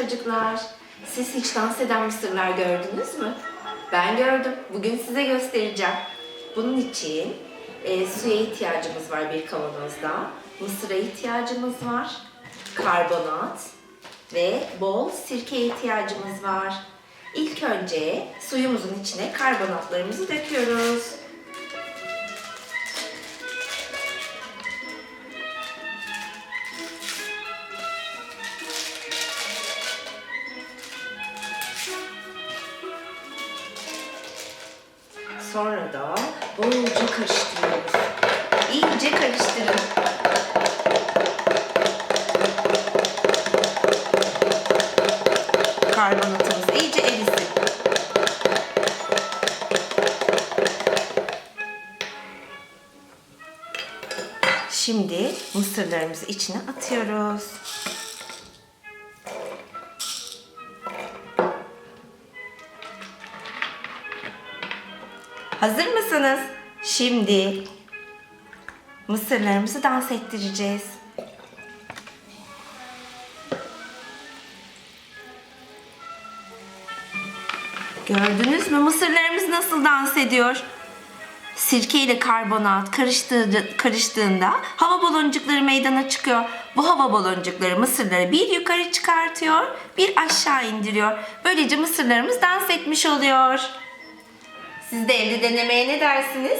çocuklar. Siz hiç dans eden mısırlar gördünüz mü? Ben gördüm. Bugün size göstereceğim. Bunun için e, suya ihtiyacımız var bir kavanozda. Mısıra ihtiyacımız var. Karbonat ve bol sirke ihtiyacımız var. İlk önce suyumuzun içine karbonatlarımızı döküyoruz. Sonra da bolca karıştırıyoruz. İyice karıştırın. Karbonatımız iyice erisin. Şimdi mısırlarımızı içine atıyoruz. Hazır mısınız? Şimdi mısırlarımızı dans ettireceğiz. Gördünüz mü mısırlarımız nasıl dans ediyor? Sirke ile karbonat karıştığı, karıştığında hava baloncukları meydana çıkıyor. Bu hava baloncukları mısırları bir yukarı çıkartıyor, bir aşağı indiriyor. Böylece mısırlarımız dans etmiş oluyor. Siz de evde denemeye ne dersiniz?